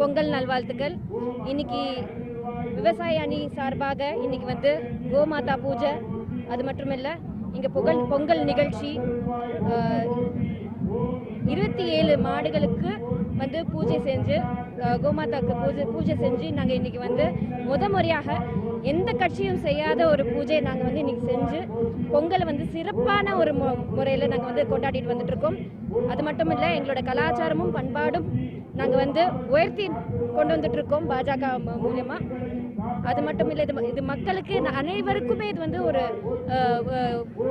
பொங்கல் நல்வாழ்த்துக்கள். இன்னைக்கு விவசாய அணி சார்பாக இன்னைக்கு வந்து கோமாதா பூஜை. அது மட்டுமில்ல இங்கே புகழ் பொங்கல் நிகழ்ச்சி இருபத்தி ஏழு மாடுகளுக்கு வந்து பூஜை செஞ்சு கோமாதாக்கு பூஜை பூஜை செஞ்சு நாங்கள் இன்றைக்கி வந்து முத முறையாக எந்த கட்சியும் செய்யாத ஒரு பூஜையை நாங்கள் வந்து இன்றைக்கி செஞ்சு பொங்கலை வந்து சிறப்பான ஒரு மு முறையில் நாங்கள் வந்து கொண்டாடிட்டு வந்துட்டுருக்கோம். அது மட்டும் இல்லை எங்களோட கலாச்சாரமும் பண்பாடும் நாங்கள் வந்து உயர்த்தி கொண்டு வந்துட்டு இருக்கோம் பாஜக மூலயமா. அது மட்டும் இல்லை இது இது மக்களுக்கு அனைவருக்குமே இது வந்து ஒரு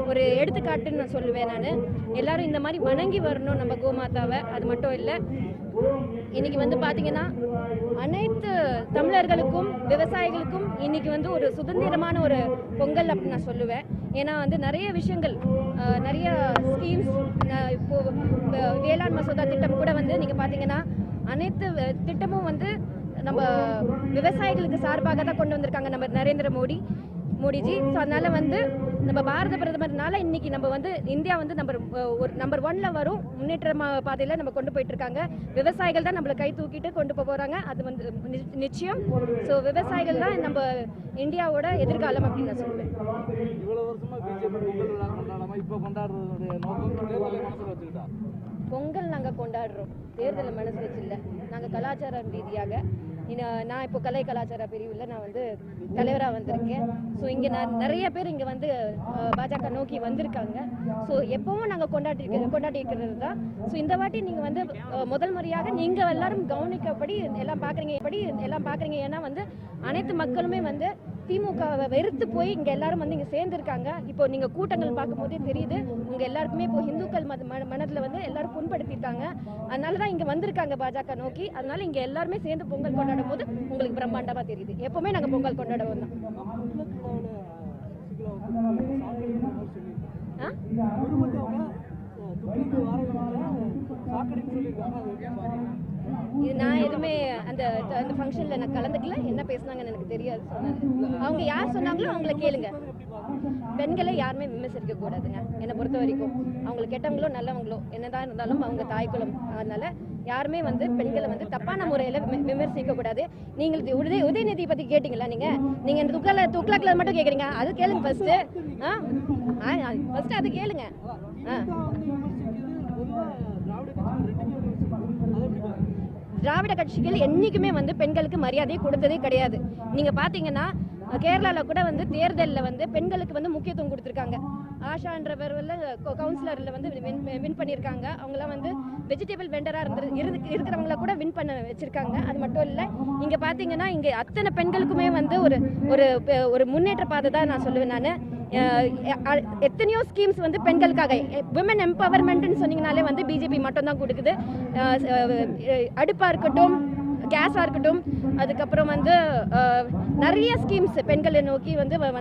ஒரு எடுத்துக்காட்டுன்னு நான் சொல்லுவேன் நான். எல்லாரும் இந்த மாதிரி வணங்கி வரணும் நம்ம கோமாதாவை அது மட்டும் இல்லை. இன்னைக்கு வந்து பார்த்தீங்கன்னா அனைத்து தமிழர்களுக்கும் விவசாயிகளுக்கும் இன்னைக்கு வந்து ஒரு சுதந்திரமான ஒரு பொங்கல் அப்படின்னு நான் சொல்லுவேன். ஏன்னா வந்து நிறைய விஷயங்கள் நிறைய ஸ்கீம்ஸ் இப்போ வேளாண் மசோதா திட்டம் கூட வந்து நீங்கள் பார்த்தீங்கன்னா அனைத்து திட்டமும் வந்து நம்ம விவசாயிகளுக்கு சார்பாக தான் கொண்டு வந்திருக்காங்க நம்ம நரேந்திர மோடி மோடிஜி. ஸோ அதனால வந்து நம்ம பாரத பிரதமர்னால இன்னைக்கு நம்ம வந்து இந்தியா வந்து நம்பர் ஒரு நம்பர் ஒன்ல வரும். முன்னேற்ற மா- பாதையில நம்ம கொண்டு போயிட்டு இருக்காங்க விவசாயிகள் தான் நம்மளை கை தூக்கிட்டு கொண்டு போக போறாங்க. அது வந்து நி- நிச்சயம். ஸோ விவசாயிகள் தான் நம்ம இந்தியாவோட எதிர்காலம் அப்படின்னு நான் சொல்லுவேன். இவ்வளவு வருஷமா பிஜேபி கொண்டாடாம கொண்டாடுறதுடைய நோக்கம் வச்சுக்கிட்டா? பொங்கல் நாங்கள் கொண்டாடுறோம். தேர்தலை மனசு வச்சு இல்லை நாங்கள் கலாச்சார ரீதியாக நான் இப்போ கலை கலாச்சார பிரிவில் நான் வந்து தலைவராக வந்திருக்கேன். ஸோ இங்கே நான் நிறைய பேர் இங்கே வந்து பாஜக நோக்கி வந்திருக்காங்க. ஸோ எப்பவும் நாங்கள் கொண்டாடி கொண்டாடி இருக்கிறது தான். ஸோ இந்த வாட்டி நீங்கள் வந்து முதல் முறையாக நீங்கள் எல்லாரும் கவனிக்கப்படி எல்லாம் பார்க்குறீங்க எப்படி எல்லாம் பார்க்குறீங்க ஏன்னா வந்து அனைத்து மக்களுமே வந்து திமுகவை வெறுத்து போய் இங்கே எல்லாரும் வந்து இங்கே சேர்ந்துருக்காங்க. இப்போ நீங்கள் கூட்டங்கள் பார்க்கும்போதே தெரியுது உங்கள் எல்லாருக்குமே இப்போ இந்துக்கள் மத மனதில் வந்து எல்லாரும் புண்படுத்திட்டாங்க. அதனால தான் இங்கே வந்திருக்காங்க பாஜக நோக்கி. அதனால இங்கே எல்லாருமே சேர்ந்து பொங்கல் கொண்டாடும் போது உங்களுக்கு பிரம்மாண்டமாக தெரியுது. எப்பவுமே நாங்கள் பொங்கல் கொண்டாடுவோம் தான். ஆ? நான் எதுவுமே அந்த அந்த ஃபங்க்ஷனில் நான் கலந்துக்கல. என்ன பேசுனாங்கன்னு எனக்கு தெரியாது. சொன்னாங்க அவங்க யார் சொன்னாங்களோ அவங்கள கேளுங்க. பெண்களை யாருமே விமர்சிக்க கூடாதுங்க. என்னை பொறுத்த வரைக்கும். அவங்கள கெட்டவங்களோ நல்லவங்களோ என்னதான் இருந்தாலும் அவங்க தாய்க்குளம் அதனால யாருமே வந்து பெண்களை வந்து தப்பான முறையில் விமர்சிக்க கூடாது. நீங்கள் உதய உதயநிதி பற்றி கேட்டிங்களா நீங்கள் நீங்கள் இந்த துக்கள துக்ளக்கில் மட்டும் கேட்குறீங்க அது கேளுங்க ஃபர்ஸ்ட்டு ஆ? ஃபர்ஸ்ட் அது கேளுங்க. ஆ. திராவிட கட்சிகள் என்றைக்குமே வந்து பெண்களுக்கு மரியாதையை கொடுத்ததே கிடையாது. நீங்க பாத்தீங்கன்னா கேரளாவில் கூட வந்து தேர்தலில் வந்து பெண்களுக்கு வந்து முக்கியத்துவம் கொடுத்துருக்காங்க. ஆஷான்றவர் கவுன்சிலரில் வந்து வின் வின் பண்ணியிருக்காங்க. அவங்களாம் வந்து வெஜிடபிள் வெண்டராக இருந்து இருந்து இருக்கிறவங்கள கூட வின் பண்ண வச்சுருக்காங்க. அது மட்டும் இல்லை இங்கே பார்த்தீங்கன்னா இங்கே அத்தனை பெண்களுக்குமே வந்து ஒரு ஒரு ஒரு முன்னேற்ற பாதை தான் நான் சொல்லுவேன் நான். எத்தனையோ ஸ்கீம்ஸ் வந்து பெண்களுக்காக விமன் எம்பவர்மெண்ட்னு சொன்னீங்கனாலே வந்து பிஜேபி மட்டும்தான் கொடுக்குது. அடுப்பாக இருக்கட்டும் கேஸாக இருக்கட்டும் அதுக்கப்புறம் வந்து நிறைய ஸ்கீம்ஸ் பெண்களை நோக்கி வந்து வ-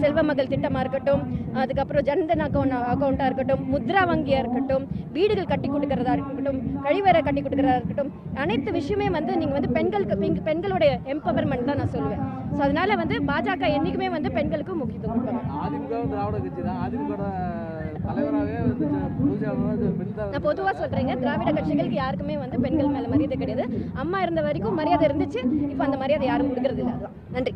செல்வ மகள் திட்டமாக இருக்கட்டும் அதுக்கப்புறம் ஜன்தன் அக்கௌண்ட் அக்கௌண்ட்டாக இருக்கட்டும் முத்ரா வங்கியாக இருக்கட்டும் வீடுகள் கட்டி கொடுக்கறதா இருக்கட்டும் கழிவறை கட்டி கொடுக்கறதா இருக்கட்டும் அனைத்து விஷயமே வந்து நீங்கள் வந்து பெண்களுக்கு பெண்- பெண்களுடைய எம்பவர்மெண்ட் தான் நான் சொல்லுவேன். ஸோ அதனால் வந்து பாஜக என்றைக்குமே வந்து பெண்களுக்கு முக்கியத்துவம் கொடுப்பாங்க தலைவராகவே வந்து நான் பொதுவாக சொல்கிறேங்க திராவிட கட்சிகளுக்கு யாருக்குமே வந்து பெண்கள் மேலே மரியாதை கிடையாது. அம்மா இருந்த வரைக்கும் மரியாதை இருந்துச்சு இப்போ அந்த மரியாதை யாரும் கொடுக்கறது இல்லை நன்றி.